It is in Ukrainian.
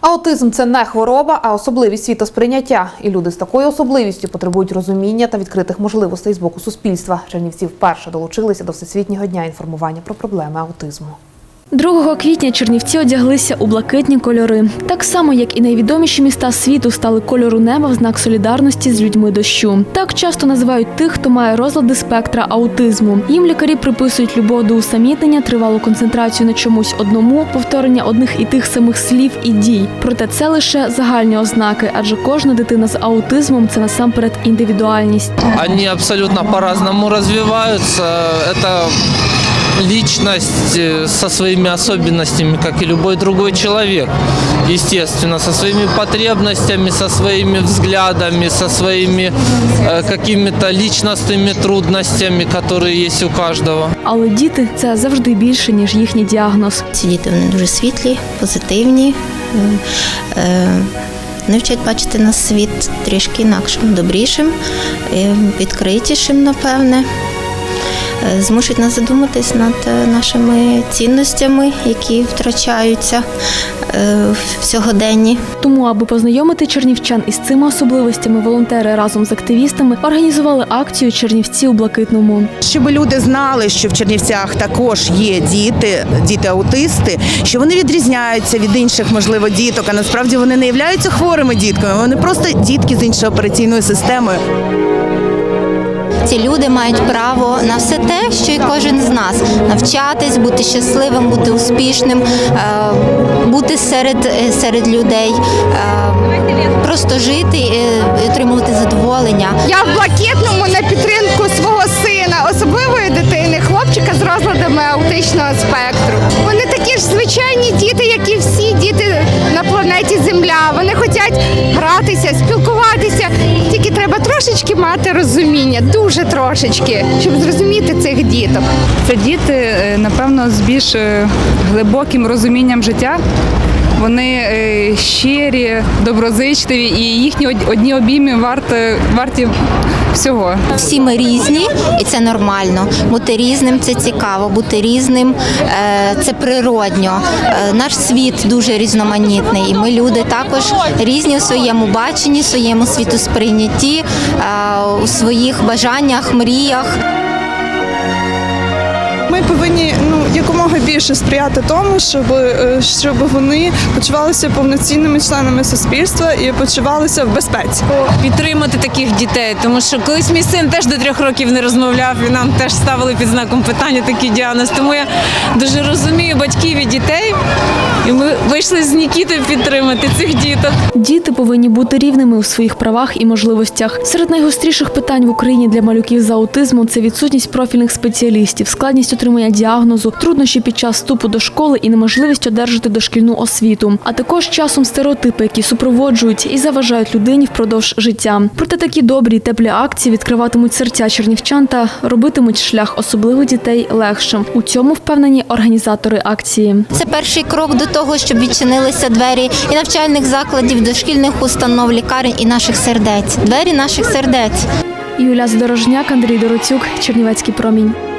Аутизм це не хвороба, а особливість світосприйняття. І люди з такою особливістю потребують розуміння та відкритих можливостей з боку суспільства. Чернівці вперше долучилися до всесвітнього дня інформування про проблеми аутизму. 2 квітня Чернівці одяглися у блакитні кольори. Так само, як і найвідоміші міста світу стали кольору неба в знак солідарності з людьми дощу. Так часто називають тих, хто має розлади спектра аутизму. Їм лікарі приписують любов до усамітнення, тривалу концентрацію на чомусь одному, повторення одних і тих самих слів і дій. Проте це лише загальні ознаки, адже кожна дитина з аутизмом це насамперед індивідуальність. Они абсолютно по-разному развиваются. Это личность э, со своими особенностями, как и любой другой человек. Естественно, со своими потребностями, со своими взглядами, со своими э, какими-то личностными трудностями, которые есть у каждого. Але діти це завжди більше ніж їхній діагноз. Ці діти вони дуже світлі, позитивні. м, е, Вони вчать бачити на світ трішки інакшим, добрішим, е, відкритішим, напевне. Змушують нас задуматись над е, нашими цінностями, які втрачаються е, в сьогоденні. Тому, аби познайомити чернівчан із цими особливостями, волонтери разом з активістами організували акцію Чернівці у блакитному. Щоб люди знали, що в Чернівцях також є діти, діти-аутисти, що вони відрізняються від інших, можливо, діток, а насправді вони не являються хворими дітками, вони просто дітки з іншою операційною системою. Ці люди мають право на все те, що і кожен з нас навчатись, бути щасливим, бути успішним, е, бути серед, е, серед людей, е, просто жити і отримувати задоволення. Я в блакитному на підтримку свого сина, особливої дитини, хлопчика з розладами аутичного спектру. Мати розуміння, дуже трошечки, щоб зрозуміти цих діток. Це діти, е, напевно, з більш е, глибоким розумінням життя. Вони е, щирі, доброзичливі, і їхні одні обійми варті, варті всього. Всі ми різні, і це нормально. Бути різним це цікаво, бути різним е, це природньо. Е, Наш світ дуже різноманітний, і ми люди також різні у своєму баченні, своєму світосприйнятті, у своїх бажаннях, мріях. Ми повинні ну якомога більше сприяти тому, щоб, е, щоб вони почувалися повноцінними членами суспільства і почувалися в безпеці. підтримати таких дітей, тому що колись мій син теж до трьох років не розмовляв, і нам теж ставили під знаком питання такий діагноз. Тому я дуже розумію батьків і дітей, і ми вийшли з Нікітою підтримати цих діток. Діти повинні бути рівними у своїх правах і можливостях. Серед найгостріших питань в Україні для малюків з аутизмом це відсутність профільних спеціалістів, складність отримання діагнозу, труднощі під час вступу до школи і неможливість одержати дошкільну освіту, а також часом стереотипи, які супроводжують і заважають людині впродовж життя. Проте такі добрі й теплі акції відкриватимуть серця чернівчан та робитимуть шлях особливих дітей легшим. У цьому впевнені організатори акції. Це перший крок до того, щоб відчинилися двері і навчальних закладів, дошкільних установ, лікарень і наших сердець. Двері наших сердець. Юля Задорожняк, Андрій Дороцюк, Чернівецький промінь.